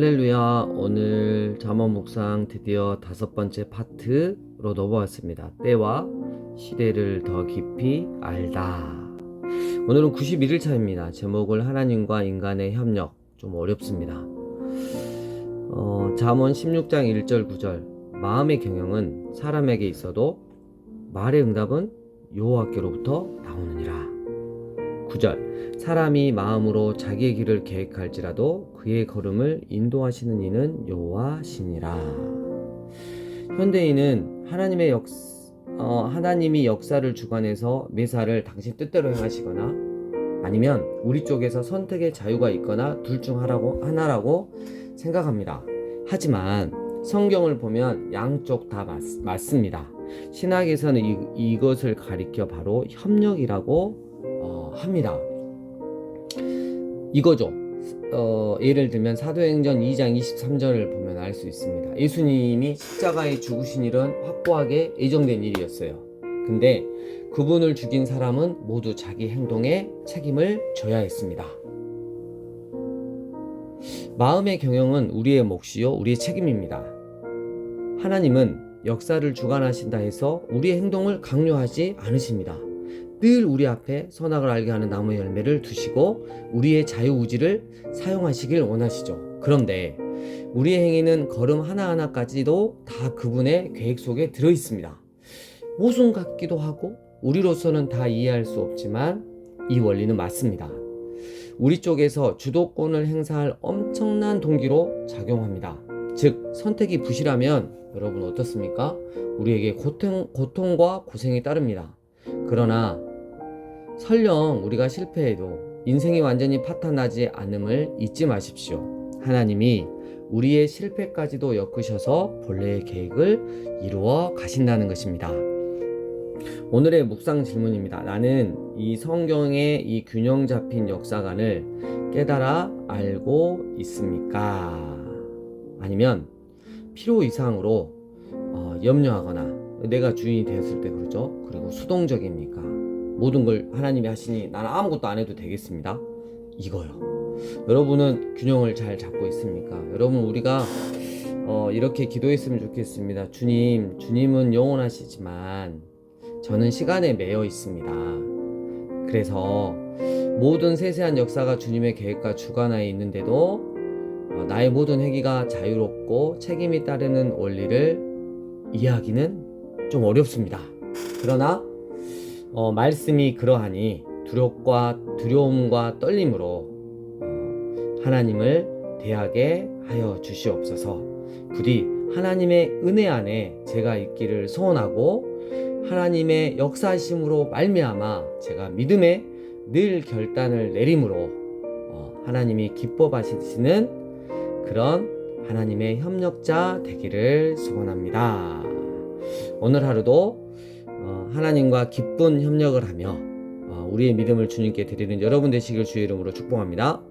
할렐루야. 오늘 잠언 묵상 드디어 다섯 번째 파트로 넘어왔습니다. 때와 시대를 더 깊이 알다. 오늘은 91일 차입니다. 제목을 하나님과 인간의 협력. 좀 어렵습니다. 어, 잠언 16장 1절 9절. 마음의 경영은 사람에게 있어도 말의 응답은 여호와께로부터 나오느니라 9절 사람이 마음으로 자기의 길을 계획할지라도 그의 걸음을 인도하시는 이는 여호와시니라. 현대인은 하나님의 역 어, 하나님이 역사를 주관해서 매사를 당신 뜻대로 행하시거나 아니면 우리 쪽에서 선택의 자유가 있거나 둘 중 하나라고 하나라고 생각합니다. 하지만 성경을 보면 양쪽 다 맞, 맞습니다. 신학에서는 이, 이것을 가리켜 바로 협력이라고 어, 합니다. 이거죠. 어, 예를 들면 사도행전 2장 23절을 보면 알 수 있습니다. 예수님이 십자가에 죽으신 일은 확고하게 예정된 일이었어요. 근데 그분을 죽인 사람은 모두 자기 행동에 책임을 져야 했습니다. 마음의 경영은 우리의 몫이요, 우리의 책임입니다. 하나님은 역사를 주관하신다 해서 우리의 행동을 강요하지 않으십니다. 늘 우리 앞에 선악을 알게 하는 나무 열매를 두시고 우리의 자유의지를 사용하시길 원하시죠. 그런데 우리의 행위는 걸음 하나하나까지도 다 그분의 계획 속에 들어 있습니다. 모순 같기도 하고 우리로서는 다 이해할 수 없지만 이 원리는 맞습니다. 우리 쪽에서 주도권을 행사할 엄청난 동기로 작용합니다. 즉, 선택이 부실하면 여러분 어떻습니까? 우리에게 고통, 고통과 고생이 따릅니다. 그러나 설령 우리가 실패해도 인생이 완전히 파탄나지 않음을 잊지 마십시오. 하나님이 우리의 실패까지도 엮으셔서 본래의 계획을 이루어 가신다는 것입니다. 오늘의 묵상 질문입니다. 나는 이 성경의 이 균형 잡힌 역사관을 깨달아 알고 있습니까? 아니면 필요 이상으로 어, 염려하거나 내가 주인이 되었을 때 그러죠. 그리고 수동적입니까? 모든 걸 하나님이 하시니 나는 아무것도 안 해도 되겠습니다. 이거요. 여러분은 균형을 잘 잡고 있습니까? 여러분 우리가 어, 이렇게 기도했으면 좋겠습니다. 주님, 주님은 영원하시지만 저는 시간에 매여 있습니다. 그래서 모든 세세한 역사가 주님의 계획과 주관하에 있는데도 어, 나의 모든 회기가 자유롭고 책임이 따르는 원리를 이해하기는 좀 어렵습니다. 그러나 어, 말씀이 그러하니 두렵과 두려움과 떨림으로 어, 하나님을 대하게 하여 주시옵소서. 부디 하나님의 은혜 안에 제가 있기를 소원하고 하나님의 역사심으로 말미암아 제가 믿음에 늘 결단을 내림으로 어, 하나님이 기뻐하시는 그런 하나님의 협력자 되기를 소원합니다. 오늘 하루도 어, 하나님과 기쁜 협력을 하며 어, 우리의 믿음을 주님께 드리는 여러분 되시길 주의 이름으로 축복합니다.